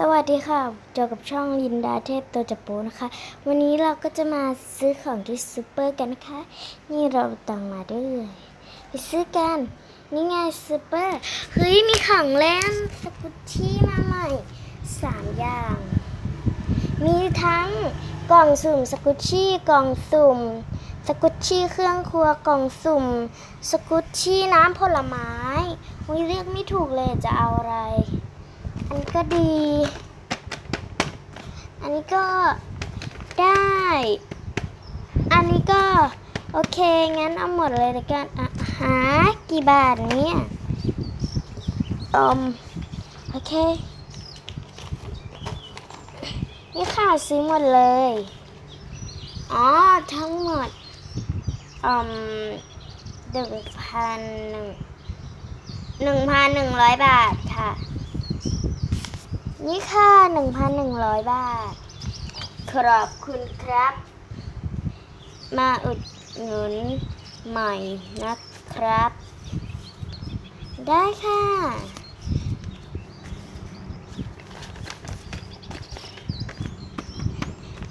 สวัสดีค่ะเจอกับช่องลินดาเทพตัวจับโปนะคะ วันนี้เราก็จะมาซื้อของที่ซูเปอร์กันนะคะ นี่เราตังมาด้วยไปซื้อกัน นี่ไงซูเปอร์ เฮ้ย มีของเล่นสกุตชี่มาใหม่สามอย่าง มีทั้งกล่องสุ่มสกุตชี่กล่องสุ่ม สกุตชี่เครื่องครัวกล่องสุ่ม สกุตชี่น้ำผลไม้วิเรียกไม่ถูกเลยจะเอาอะไร อันนี้ก็ดี อันนี้ก็ได้ อันนี้ก็โอเค งั้นเอาหมดเลยละกันอะหากี่บาทเนี่ยอมโอเค นี่ค่ะซื้อหมดเลย อ๋อ ทั้งหมดอืมหนึ่งพันหนึ่งหนึ่งพันหนึ่งร้อยบาทค่ะ นี่ค่ะ1,100บาท ขอบคุณครับ มาอุดหนุนใหม่นะครับ ได้ค่ะ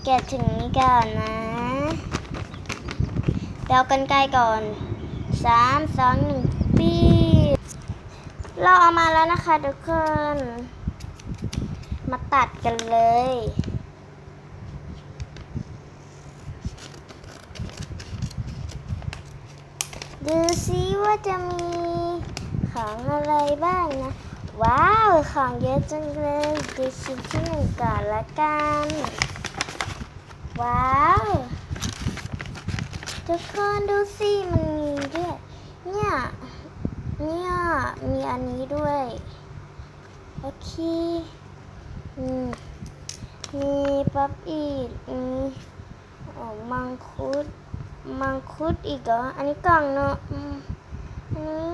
แกะถึงนี้ก่อนนะเดากันไกลก่อนสามสองหนึ่งปี เราเอามาแล้วนะคะทุกคน มาตัดกันเลย ดูซิว่าจะมีของอะไรบ้างนะ ว้าว ของเยอะจังเลย ดูชิ้นที่หนึ่งก่อนละกัน ว้าว ทุกคนดูสิมันมีด้วยเนี่ย เนี่ย มีอันนี้ด้วย โอเค มีปั๊บอีกมีอ๋อมังคุด มังคุดอีกเหรอ อันนี้กล่องเนอะอันนี้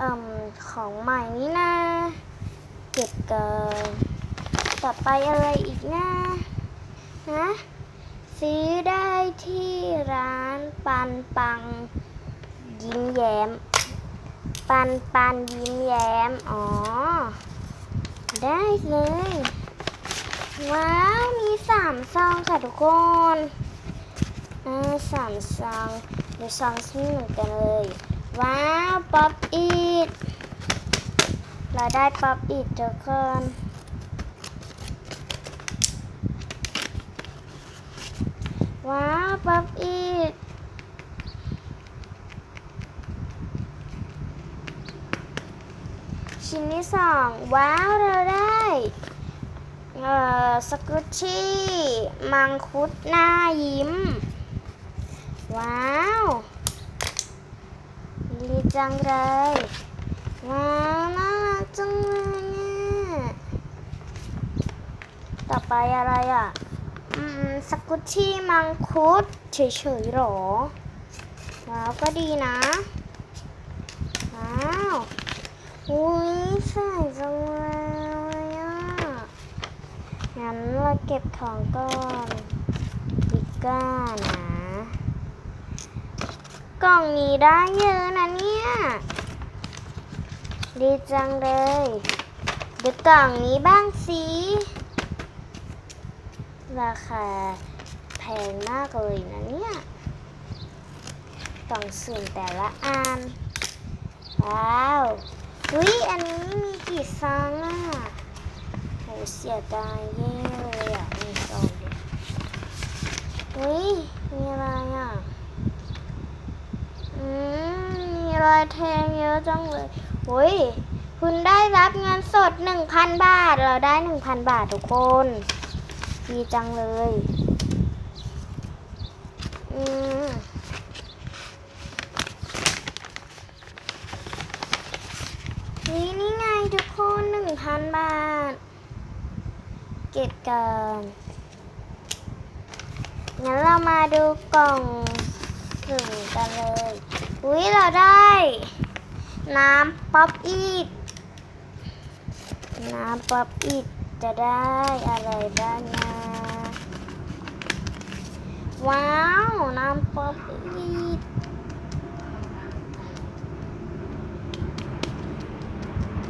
อืมของใหม่นี่นะ เก็บกันต่อไปอะไรอีกนะนะซื้อได้ที่ร้านปันปัง ยิ้มแย้ม ปันปันยิ้มแย้ม อ๋อ ได้เลย ว้าว มีสามซองค่ะทุกคนอ่าสามซองเดี๋ยวซองที่หนึ่งกันเลย ว้าว ป๊อปอีทเราได้ป๊อปอีททุกคนว้าวป๊อปอีทชิ้นที่สองว้าว เราได้ เอ่อสกุชชี่ มังคุดหน้ายิ้ม ว้าว ดีจังเลย ว้าวน่ารักจังเลยเนี่ยต่อไปอะไรอะ อืมสกุชชี่มังคุดเฉยๆหรอ ว้าวก็ดีนะ ว้าว อุ้ยสวยจังเลย งั้นเราเก็บของก่อนดีก้านะกล่องนี้ได้เยอะนะเนี่ย ดีจังเลย เดูกล่องนี้บ้างสิ ราคาแพงมากเลยนะเนี่ย กล่องสุ่มแต่ละอัน ว้าว อุ้ยอันนี้มีกี่ซองอะ เสียดายแย่เลยอะมีซองเดียวอุ้ย มีอะไรอะ อืม มีรอยแทงเยอะจังเลยอุ้ย คุณได้รับเงินสด1,000บาท เราได้1,000บาททุกคน ดีจังเลย อืมนี่นี่ไงทุกคนหนึ่งพันบาท เก็บกันงั้นเรามาดูกล่องถึงกันเลย อุ้ยเราได้ น้ำป๊อปอีดน้ำป๊อปอีดจะได้อะไรบ้างนะ ว้าว น้ำป๊อปอีด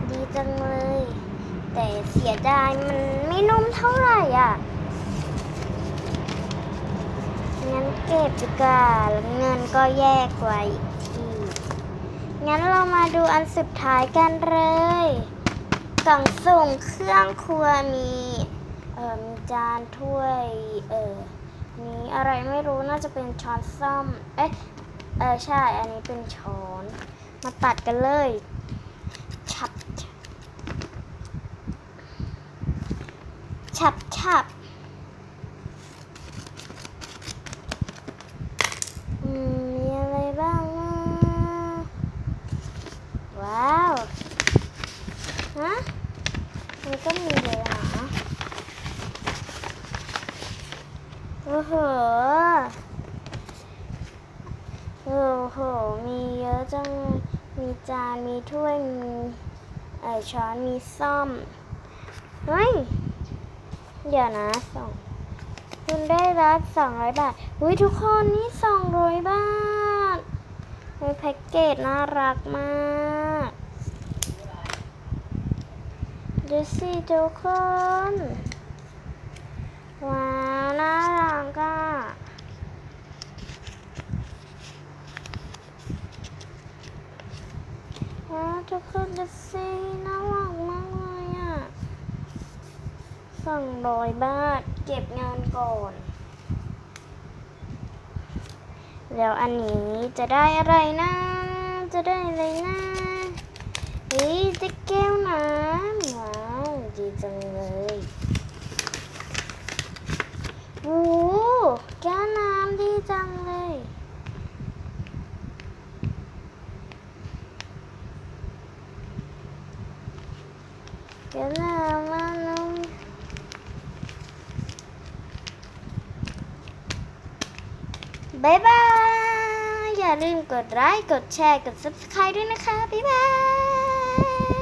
ดีจังเลย แต่เสียดายมันไม่นุ่มเท่าไหร่อะ งั้นเก็บดีกว่าแล้วเงินก็แยกไว้อีกทีงั้นเรามาดูอันสุดท้ายกันเลย กล่องสุ่มเครื่องครัวมีเอ่อมีจานถ้วยเอ่อมีอะไรไม่รู้น่าจะเป็นช้อนซ่อม เอ๊ะเออใช่ อันนี้เป็นช้อน มาตัดกันเลย ฉับับมีอะไรบ้างนะว้าวฮะมันก็มีเลยเหรอโอ้โหโอ้โห มีเยอะจัง มีจาน มีถ้วย มีเอ่อช้อน มีซ่อม เฮ้ย เดี๋ยวนะสองคุณได้รับสองร้อยบาทอุ้ยทุกคนนี่สองร้อยบาทเฮ้ยแพ็กเกจน่ารักมากดูสิทุกคน ว้าว น่ารักอะ ว้าวทุกคนดูสิน่ารักมากเลยอะส องร้อยบาท เก็บเงินก่อน แล้วอันนี้จะได้อะไรนะ จะได้อะไรนะเฮ้ยจะแก้วน้ำว้าว ดีจังเลยโอ้โหแก้วน้ำดีจังเลย แก้วน้ำมันนุ่ม บายบาย อย่าลืมกดไลค์ กดแชร์ กด subscribe ด้วยนะคะ บ๊ายบาย